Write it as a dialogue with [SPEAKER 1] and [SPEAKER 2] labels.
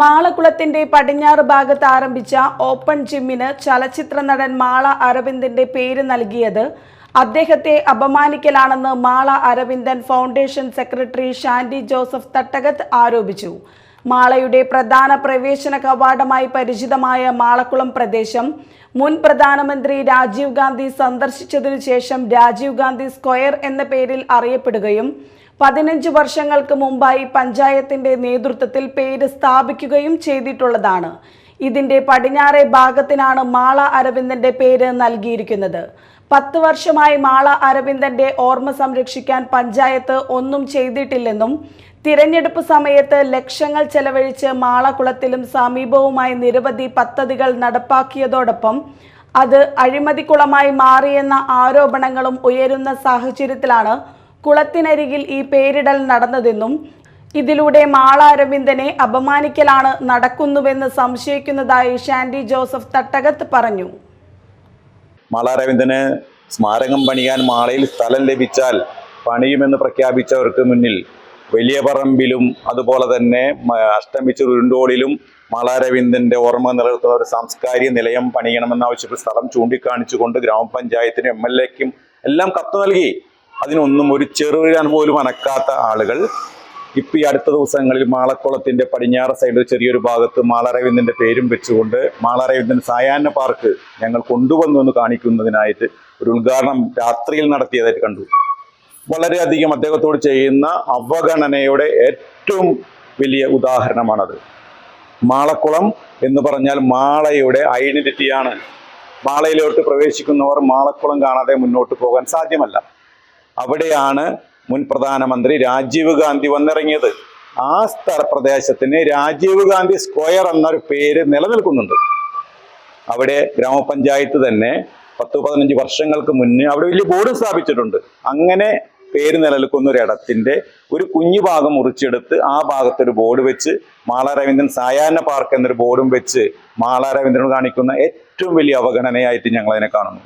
[SPEAKER 1] മാളക്കുളത്തിന്റെ പടിഞ്ഞാറ് ഭാഗത്ത് ആരംഭിച്ച ഓപ്പൺ ജിമ്മിന് ചലച്ചിത്ര നടൻ മാള അരവിന്ദന്റെ പേര് നൽകിയത് അദ്ദേഹത്തെ അപമാനിക്കലാണെന്ന് മാള അരവിന്ദൻ ഫൗണ്ടേഷൻ സെക്രട്ടറി ഷാൻഡി ജോസഫ് തട്ടകത്ത് ആരോപിച്ചു. മാളയുടെ പ്രധാന പ്രവേശന കവാടമായി പരിചിതമായ മാളക്കുളം പ്രദേശം മുൻ പ്രധാനമന്ത്രി രാജീവ് ഗാന്ധി സന്ദർശിച്ചതിനു ശേഷം രാജീവ് ഗാന്ധി സ്ക്വയർ എന്ന പേരിൽ അറിയപ്പെടുകയും പതിനഞ്ച് വർഷങ്ങൾക്ക് മുമ്പായി പഞ്ചായത്തിന്റെ നേതൃത്വത്തിൽ പേര് സ്ഥാപിക്കുകയും ചെയ്തിട്ടുള്ളതാണ്. ഇതിന്റെ പടിഞ്ഞാറെ ഭാഗത്തിനാണ് മാള അരവിന്ദന്റെ പേര് നൽകിയിരിക്കുന്നത്. പത്ത് വർഷമായി മാള അരവിന്ദന്റെ ഓർമ്മ സംരക്ഷിക്കാൻ പഞ്ചായത്ത് ഒന്നും ചെയ്തിട്ടില്ലെന്നും തിരഞ്ഞെടുപ്പ് സമയത്ത് ലക്ഷങ്ങൾ ചെലവഴിച്ച് മാളക്കുളത്തിലും സമീപവുമായി നിരവധി പദ്ധതികൾ നടപ്പാക്കിയതോടൊപ്പം അത് അഴിമതിക്കുളമായി മാറിയെന്ന ആരോപണങ്ങളും ഉയരുന്ന സാഹചര്യത്തിലാണ് കുളത്തിനരികിൽ ഈ പേരിടൽ നടന്നതെന്നും ഇതിലൂടെ മാള അരവിന്ദനെ അപമാനിക്കലാണ് നടക്കുന്നുവെന്ന് സംശയിക്കുന്നതായി ഷാൻഡി ജോസഫ് തട്ടകത്ത് പറഞ്ഞു.
[SPEAKER 2] മാള അരവിന്ദന് സ്മാരകം പണിയാൻ മാളയിൽ സ്ഥലം ലഭിച്ചാൽ പണിയുമെന്ന് പ്രഖ്യാപിച്ചവർക്ക് മുന്നിൽ വലിയ പറമ്പിലും അതുപോലെ തന്നെ അഷ്ടമിച്ച ഉരുണ്ടോളിലും മാളാരവിന്ദന്റെ ഓർമ്മ നിലനിർത്തുന്ന ഒരു സാംസ്കാരിക നിലയം പണിയണമെന്നാവശ്യപ്പെട്ട് സ്ഥലം ചൂണ്ടിക്കാണിച്ചുകൊണ്ട് ഗ്രാമപഞ്ചായത്തിനും എം എൽ എക്കും എല്ലാം കത്ത് നൽകി. അതിനൊന്നും ഒരു ചെറുവിഴാൻ പോലും അനക്കാത്ത ആളുകൾ. ഇപ്പം ഈ അടുത്ത ദിവസങ്ങളിൽ മാളക്കുളത്തിന്റെ പടിഞ്ഞാറ് സൈഡിൽ ചെറിയൊരു ഭാഗത്ത് മാളരവിന്ദന്റെ പേരും വെച്ചുകൊണ്ട് മാളരവിന്ദൻ സായാഹ്ന പാർക്ക് ഞങ്ങൾ കൊണ്ടുവന്നു എന്ന് കാണിക്കുന്നതിനായിട്ട് ഒരു ഉദ്ഘാടനം രാത്രിയിൽ നടത്തിയതായിട്ട് കണ്ടു. വളരെയധികം അദ്ദേഹത്തോട് ചെയ്യുന്ന അവഗണനയുടെ ഏറ്റവും വലിയ ഉദാഹരണമാണത്. മാളക്കുളം എന്ന് പറഞ്ഞാൽ മാളയുടെ ഐഡന്റിറ്റിയാണ്. മാളയിലോട്ട് പ്രവേശിക്കുന്നവർ മാളക്കുളം കാണാതെ മുന്നോട്ട് പോകാൻ സാധ്യമല്ല. അവിടെയാണ് മുൻ പ്രധാനമന്ത്രി രാജീവ് ഗാന്ധി വന്നിറങ്ങിയത്. ആ സ്ഥല പ്രദേശത്തിന് രാജീവ് ഗാന്ധി സ്ക്വയർ എന്നൊരു പേര് നിലനിൽക്കുന്നുണ്ട്. അവിടെ ഗ്രാമപഞ്ചായത്ത് തന്നെ പത്ത് പതിനഞ്ച് വർഷങ്ങൾക്ക് മുന്നേ അവിടെ വലിയ ബോർഡ് സ്ഥാപിച്ചിട്ടുണ്ട്. അങ്ങനെ പേര് നിലനിൽക്കുന്ന ഇടത്തിന്റെ ഒരു കുഞ്ഞു ഭാഗം മുറിച്ചെടുത്ത് ആ ഭാഗത്തൊരു ബോർഡ് വെച്ച് മാള രവീന്ദ്രൻ സായാഹ്ന പാർക്ക് എന്നൊരു ബോർഡും വെച്ച് മാള രവീന്ദ്രൻ കാണിക്കുന്ന ഏറ്റവും വലിയ അവഗണനയായിട്ട് ഞങ്ങൾ അതിനെ കാണുന്നു.